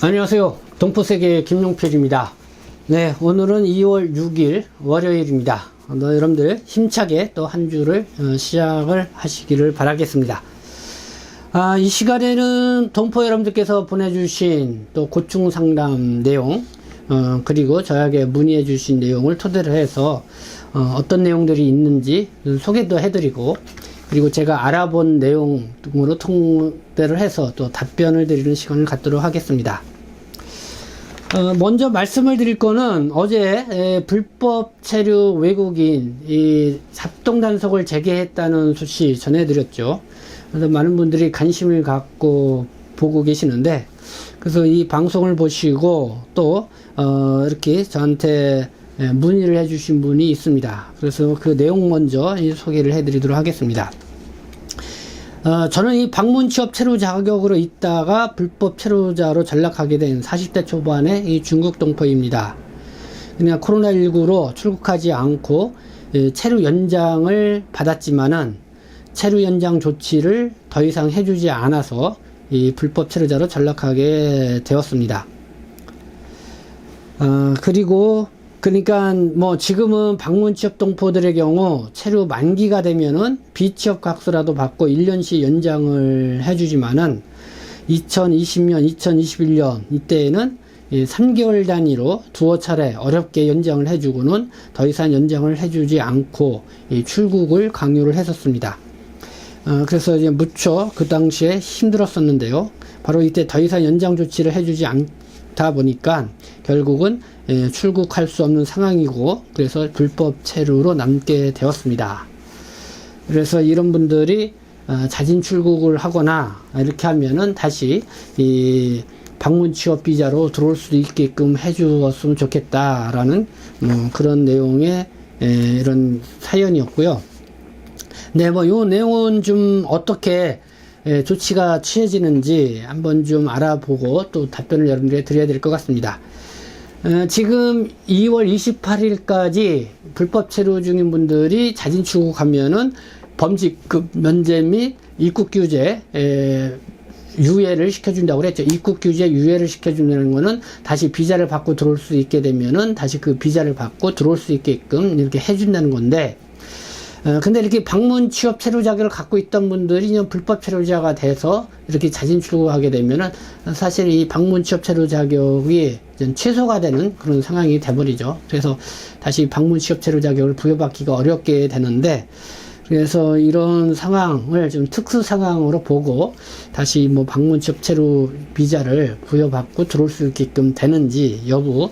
안녕하세요. 동포세계 김용필입니다. 네, 오늘은 2월 6일 월요일입니다. 어, 여러분들 힘차게 또 한 주를 어, 시작을 하시기를 바라겠습니다. 아, 이 시간에는 동포 여러분들께서 보내주신 또 고충 상담 내용, 어, 그리고 저에게 문의해 주신 내용을 토대로 해서 어, 떤 내용들이 있는지 소개도 해드리고, 그리고 제가 알아본 내용으로 통대를 해서 또 답변을 드리는 시간을 갖도록 하겠습니다. 어, 먼저 말씀을 드릴 거는 어제 에, 불법 체류 외국인 이 합동 단속을 재개했다는 소식 전해드렸죠. 그래서 많은 분들이 관심을 갖고 보고 계시는데 그래서 이 방송을 보시고 또 어, 이렇게 저한테 에, 문의를 해주신 분이 있습니다. 그래서 그 내용 먼저 이 소개를 해드리도록 하겠습니다. 어, 저는 이 방문 취업 체류 자격으로 있다가 불법 체류자로 전락하게 된 40대 초반의 이 중국 동포입니다. 그냥 코로나19로 출국하지 않고 예, 체류 연장을 받았지만은 체류 연장 조치를 더 이상 해주지 않아서 이 불법 체류자로 전락하게 되었습니다. 어, 그리고 그러니까 뭐 지금은 방문 취업 동포들의 경우 체류 만기가 되면은 비취업 각서라도 받고 1년씩 연장을 해주지만은 2020년, 2021년 이때에는 이 3개월 단위로 두어 차례 어렵게 연장을 해주고는 더 이상 연장을 해주지 않고 이 출국을 강요를 했었습니다. 어, 그래서 이제 무척 그 당시에 힘들었었는데요. 바로 이때 더 이상 연장 조치를 해주지 않 다 보니까 결국은 예, 출국할 수 없는 상황이고 그래서 불법 체류로 남게 되었습니다. 그래서 이런 분들이 어, 자진 출국을 하거나 이렇게 하면은 다시 이 방문 취업 비자로 들어올 수 있게끔 해주었으면 좋겠다라는 뭐 그런 내용의 에, 이런 사연이었고요. 네, 뭐 요 내용은 좀 어떻게 에, 조치가 취해지는지 한번 좀 알아보고 또 답변을 여러분들에게 드려야 될 것 같습니다. 어, 지금 2월 28일까지 불법 체류 중인 분들이 자진 출국하면은 범직급 면제 및 입국 규제 에, 유예를 시켜준다고 그랬죠. 입국 규제 유예를 시켜준다는 거는 다시 비자를 받고 들어올 수 있게 되면은 다시 그 비자를 받고 들어올 수 있게끔 이렇게 해준다는 건데 어, 근데 이렇게 방문 취업 체류 자격을 갖고 있던 분들이 그냥 불법 체류자가 돼서 이렇게 자진 출국하게 되면은 사실 이 방문 취업 체류 자격이 좀 최소가 되는 그런 상황이 돼버리죠. 그래서 다시 방문 취업 체류 자격을 부여받기가 어렵게 되는데 그래서 이런 상황을 좀 특수 상황으로 보고 다시 뭐 방문 취업 체류 비자를 부여받고 들어올 수 있게끔 되는지 여부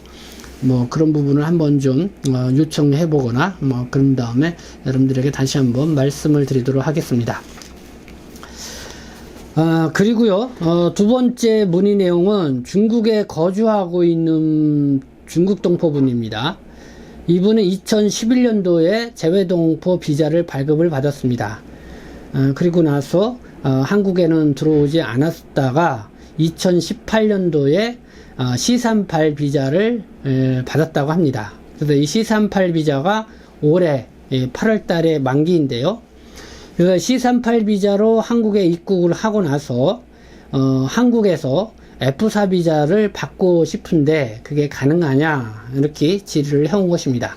뭐 그런 부분을 한번 좀 어, 요청해 보거나 뭐 그런 다음에 여러분들에게 다시 한번 말씀을 드리도록 하겠습니다. 아, 그리고요, 어, 두 번째 문의 내용은 중국에 거주하고 있는 중국 동포분입니다. 이분은 2011년도에 재외동포 비자를 발급을 받았습니다. 어, 그리고 나서 어, 한국에는 들어오지 않았다가 2018년도에 어, C38 비자를 에, 받았다고 합니다. 그래서 이 C38 비자가 올해 8월 달에 만기인데요. 그래서 C38 비자로 한국에 입국을 하고 나서 어, 한국에서 F4 비자를 받고 싶은데 그게 가능하냐 이렇게 질의를 해온 것입니다.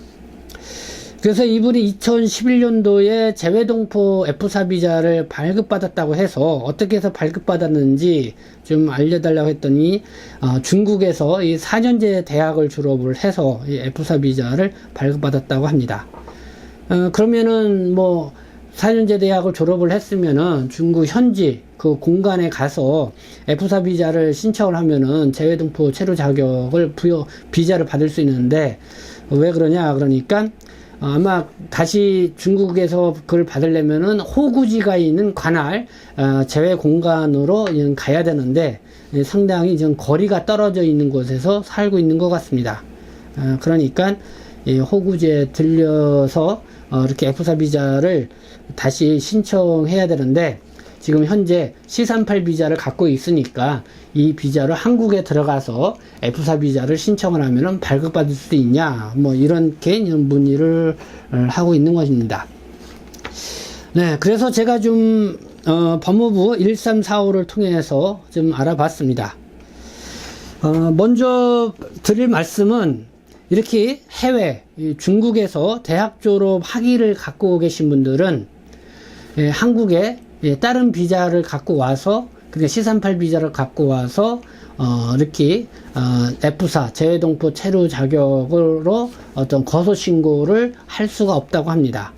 그래서 이분이 2011년도에 재외동포 F4 비자를 발급받았다고 해서 어떻게 해서 발급받았는지 좀 알려달라고 했더니 어, 중국에서 이 4년제 대학을 졸업을 해서 이 F4 비자를 발급받았다고 합니다. 어, 그러면은 뭐 4년제 대학을 졸업을 했으면은 중국 현지 그 공간에 가서 F4 비자를 신청을 하면은 재외동포 체류 자격을 부여 비자를 받을 수 있는데 왜 그러냐 그러니까 아마 다시 중국에서 그걸 받으려면은 호구지가 있는 관할 어, 제외 공간으로 가야 되는데 상당히 좀 거리가 떨어져 있는 곳에서 살고 있는 것 같습니다. 어, 그러니까 호구지에 들려서 어, 이렇게 F4 비자를 다시 신청해야 되는데 지금 현재 C38 비자를 갖고 있으니까 이 비자로 한국에 들어가서 F4 비자를 신청을 하면은 발급받을 수 있냐 뭐 이렇게 문의를 하고 있는 것입니다. 네, 그래서 제가 좀 어, 법무부 1345를 통해서 좀 알아봤습니다. 어, 먼저 드릴 말씀은 이렇게 해외 이 중국에서 대학 졸업 학위를 갖고 계신 분들은 예, 한국에 예, 다른 비자를 갖고 와서 그러니까 C38 비자를 갖고 와서 어, 이렇게 어, F4 재외동포 체류 자격으로 어떤 거소 신고를 할 수가 없다고 합니다.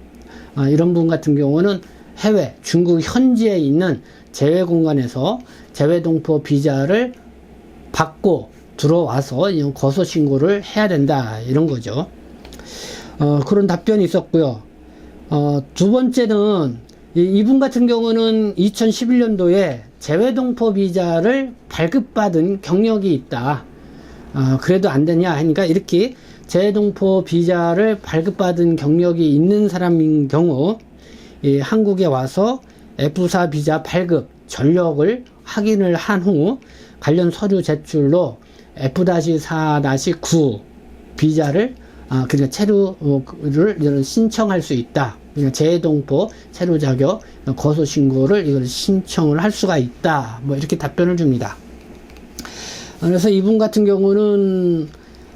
아, 이런 분 같은 경우는 해외 중국 현지에 있는 재외 공간에서 재외동포 비자를 받고 들어와서 이 거소 신고를 해야 된다 이런 거죠. 어, 그런 답변이 있었고요. 어, 두 번째는 이, 이분 같은 경우는 2011년도에 재외동포 비자를 발급받은 경력이 있다. 어, 그래도 안 되냐 하니까 이렇게 재외동포 비자를 발급받은 경력이 있는 사람인 경우 이 한국에 와서 F4 비자 발급 전력을 확인을 한 후 관련 서류 제출로 F-4-9 비자를 아, 그러니까 체류를 신청할 수 있다. 그러니까 재동포 체류 자격 거소 신고를 이걸 신청을 할 수가 있다. 뭐 이렇게 답변을 줍니다. 그래서 이분 같은 경우는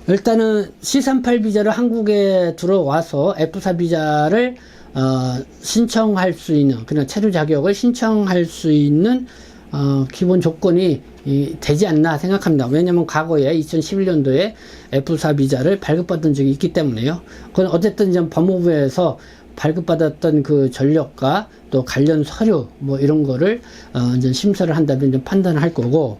일단은 C38 비자를 한국에 들어와서 F4 비자를 어, 신청할 수 있는 그냥 체류 자격을 신청할 수 있는 어, 기본 조건이 이, 되지 않나 생각합니다. 왜냐하면 과거에 2011년도에 F4 비자를 발급받은 적이 있기 때문에요. 그건 어쨌든 법무부에서 발급받았던 그 전력과 또 관련 서류 뭐 이런 거를 어, 이제 심사를 한다면 판단을 할 거고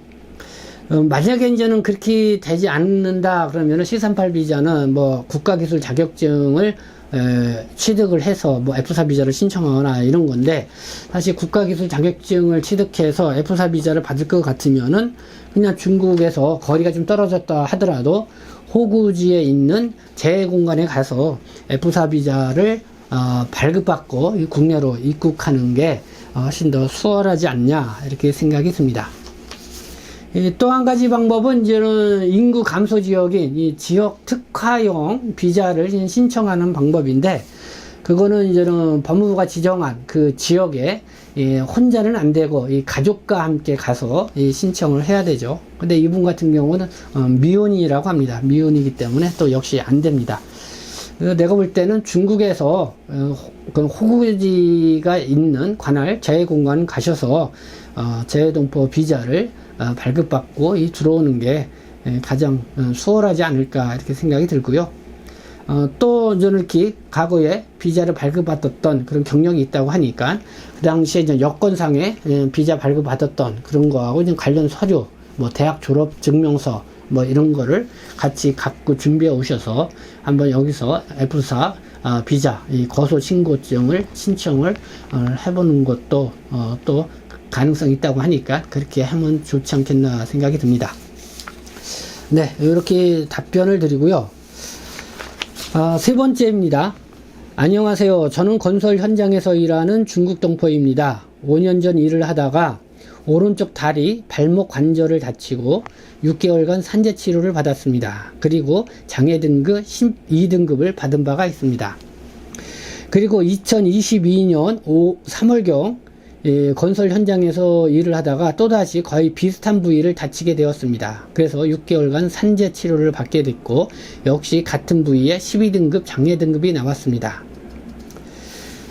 어, 만약에 이제는 그렇게 되지 않는다 그러면은 C38 비자는 뭐 국가기술 자격증을 에, 취득을 해서 뭐 F4 비자를 신청하거나 이런 건데 사실 국가기술 자격증을 취득해서 F4 비자를 받을 것 같으면은 그냥 중국에서 거리가 좀 떨어졌다 하더라도 호구지에 있는 재공간에 가서 F4 비자를 어, 발급받고 이 국내로 입국하는 게 훨씬 더 수월하지 않냐 이렇게 생각이 듭니다. 또 한 가지 방법은 이제는 인구 감소 지역인 이 지역 특화용 비자를 신청하는 방법인데 그거는 이제는 법무부가 지정한 그 지역에 예, 혼자는 안 되고 이 가족과 함께 가서 이 신청을 해야 되죠. 근데 이분 같은 경우는 어, 미혼이라고 합니다. 미혼이기 때문에 또 역시 안 됩니다. 내가 볼 때는 중국에서 어, 그 호구지가 있는 관할 재해공간 가셔서 어, 재해동포 비자를 어, 발급받고 이 들어오는 게 예, 가장 어, 수월하지 않을까 이렇게 생각이 들고요. 어, 또 저는 이렇게 과거에 비자를 발급받았던 그런 경력이 있다고 하니까 그 당시에 이제 여건상에 예, 비자 발급받았던 그런 거하고 이제 관련 서류, 뭐 대학 졸업 증명서 뭐 이런 거를 같이 갖고 준비해 오셔서 한번 여기서 F4 어, 비자 이 거소 신고증을 신청을 어, 해보는 것도 어, 또 가능성이 있다고 하니까 그렇게 하면 좋지 않겠나 생각이 듭니다. 네, 이렇게 답변을 드리고요. 아, 세 번째입니다. 안녕하세요. 저는 건설 현장에서 일하는 중국 동포입니다. 5년 전 일을 하다가 오른쪽 다리, 발목 관절을 다치고 6개월간 산재 치료를 받았습니다. 그리고 장애 등급 12등급을 받은 바가 있습니다. 그리고 2022년 5, 3월경 예, 건설 현장에서 일을 하다가 또다시 거의 비슷한 부위를 다치게 되었습니다. 그래서 6개월간 산재 치료를 받게 됐고 역시 같은 부위에 12등급 장애 등급이 나왔습니다.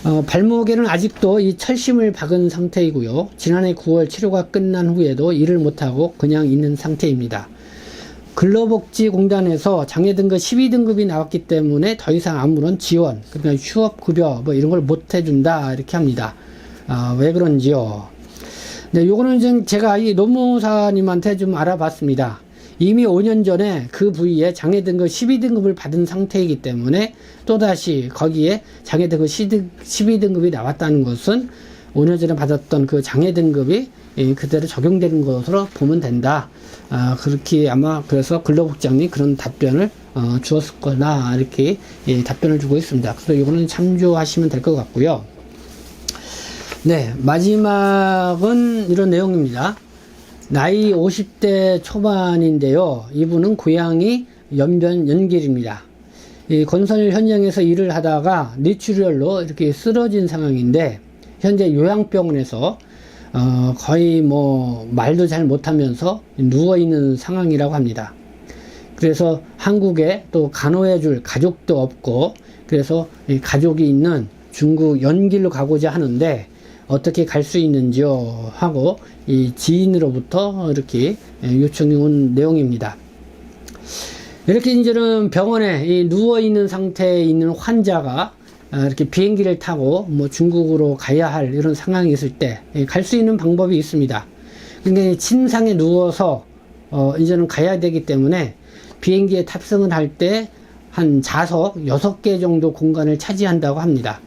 어, 발목에는 아직도 이 철심을 박은 상태이고요. 지난해 9월 치료가 끝난 후에도 일을 못하고 그냥 있는 상태입니다. 근로복지공단에서 장애 등급 12등급이 나왔기 때문에 더 이상 아무런 지원, 그러니까 휴업 급여 뭐 이런 걸 못 해준다 이렇게 합니다. 아, 왜 그런지요. 네, 요거는 좀 제가 이 노무사님한테 좀 알아봤습니다. 이미 5년 전에 그 부위에 장애 등급 12등급을 받은 상태이기 때문에 또다시 거기에 장애 등급 12등급이 나왔다는 것은 5년 전에 받았던 그 장애 등급이 그대로 적용되는 것으로 보면 된다. 아, 그렇게 아마 그래서 근로국장님 그런 답변을 어, 주었을 거나 이렇게 예, 답변을 주고 있습니다. 그래서 이거는 참조하시면 될 것 같고요. 네, 마지막은 이런 내용입니다. 나이 50대 초반인데요. 이분은 고향이 연변 연길입니다. 이 건설 현장에서 일을 하다가 뇌출혈로 이렇게 쓰러진 상황인데 현재 요양병원에서 어, 거의 뭐 말도 잘 못하면서 누워 있는 상황이라고 합니다. 그래서 한국에 또 간호해줄 가족도 없고 그래서 이 가족이 있는 중국 연길로 가고자 하는데 어떻게 갈 수 있는지요 하고 이 지인으로부터 이렇게 요청이 온 내용입니다. 이렇게 이제는 병원에 이 누워 있는 상태에 있는 환자가 아, 이렇게 비행기를 타고 뭐 중국으로 가야 할 이런 상황이 있을 때 갈 수 있는 방법이 있습니다. 근데 침상에 누워서 어 이제는 가야 되기 때문에 비행기에 탑승을 할 때 한 좌석 6개 정도 공간을 차지한다고 합니다.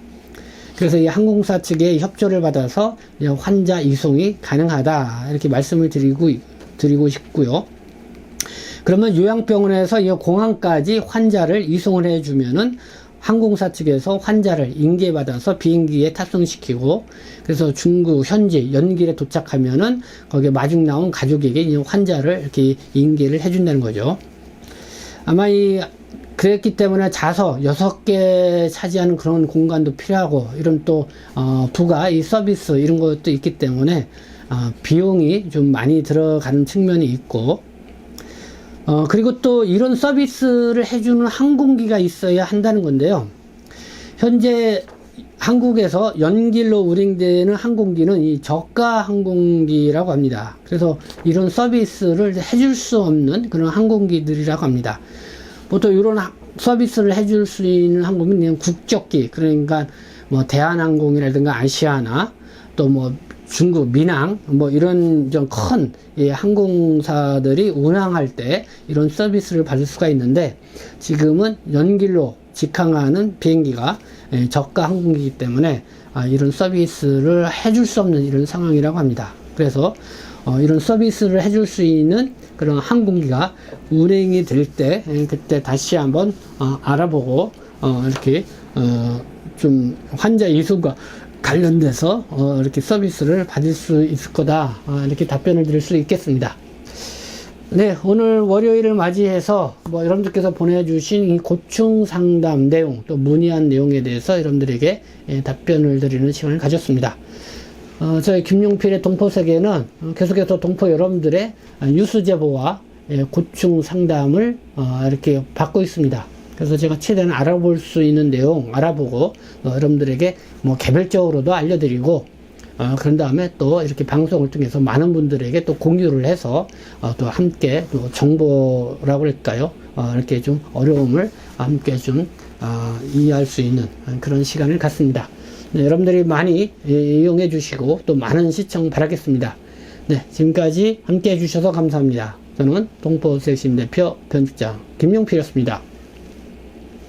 그래서 이 항공사 측의 협조를 받아서 환자 이송이 가능하다 이렇게 말씀을 드리고 드리고 싶고요. 그러면 요양병원에서 이 공항까지 환자를 이송을 해주면은 항공사 측에서 환자를 인계받아서 비행기에 탑승시키고 그래서 중국 현지 연길에 도착하면은 거기에 마중 나온 가족에게 이 환자를 이렇게 인계를 해준다는 거죠. 아마 이 그랬기 때문에 좌석 여섯 개 차지하는 그런 공간도 필요하고 이런 또 어, 부가 이 서비스 이런 것도 있기 때문에 어, 비용이 좀 많이 들어가는 측면이 있고 어, 그리고 또 이런 서비스를 해주는 항공기가 있어야 한다는 건데요. 현재 한국에서 연길로 운행되는 항공기는 이 저가 항공기라고 합니다. 그래서 이런 서비스를 해줄 수 없는 그런 항공기들이라고 합니다. 보통 이런 하- 서비스를 해줄 수 있는 그냥 국적기, 그러니까 뭐 대한항공이라든가 아시아나 또 뭐 중국 민항 뭐 이런 좀큰 항공사들이 운항할 때 이런 서비스를 받을 수가 있는데 지금은 연길로 직항하는 비행기가 예, 저가 항공기이기 때문에 아, 이런 서비스를 해줄 수 없는 이런 상황이라고 합니다. 그래서 어, 이런 서비스를 해줄 수 있는 그런 항공기가 운행이 될 때 그때 다시 한번 어, 알아보고 어, 이렇게 어, 좀 환자 이송과 관련돼서 어, 이렇게 서비스를 받을 수 있을 거다 어, 이렇게 답변을 드릴 수 있겠습니다. 네, 오늘 월요일을 맞이해서 뭐 여러분들께서 보내주신 이 고충 상담 내용 또 문의한 내용에 대해서 여러분들에게 예, 답변을 드리는 시간을 가졌습니다. 어, 저희 김용필의 동포세계는 어, 계속해서 동포 여러분들의 뉴스 제보와 예, 고충 상담을 어, 이렇게 받고 있습니다. 그래서 제가 최대한 알아볼 수 있는 내용 알아보고 어, 여러분들에게 뭐 개별적으로도 알려드리고 어, 그런 다음에 또 이렇게 방송을 통해서 많은 분들에게 또 공유를 해서 어, 또 함께 또 정보라고 할까요? 어, 이렇게 좀 어려움을 함께 좀 어, 이해할 수 있는 그런 시간을 갖습니다. 네, 여러분들이 많이 예, 이용해 주시고 또 많은 시청 바라겠습니다. 네, 지금까지 함께 해주셔서 감사합니다. 저는 동포섹심 대표 편집장 김용필이었습니다.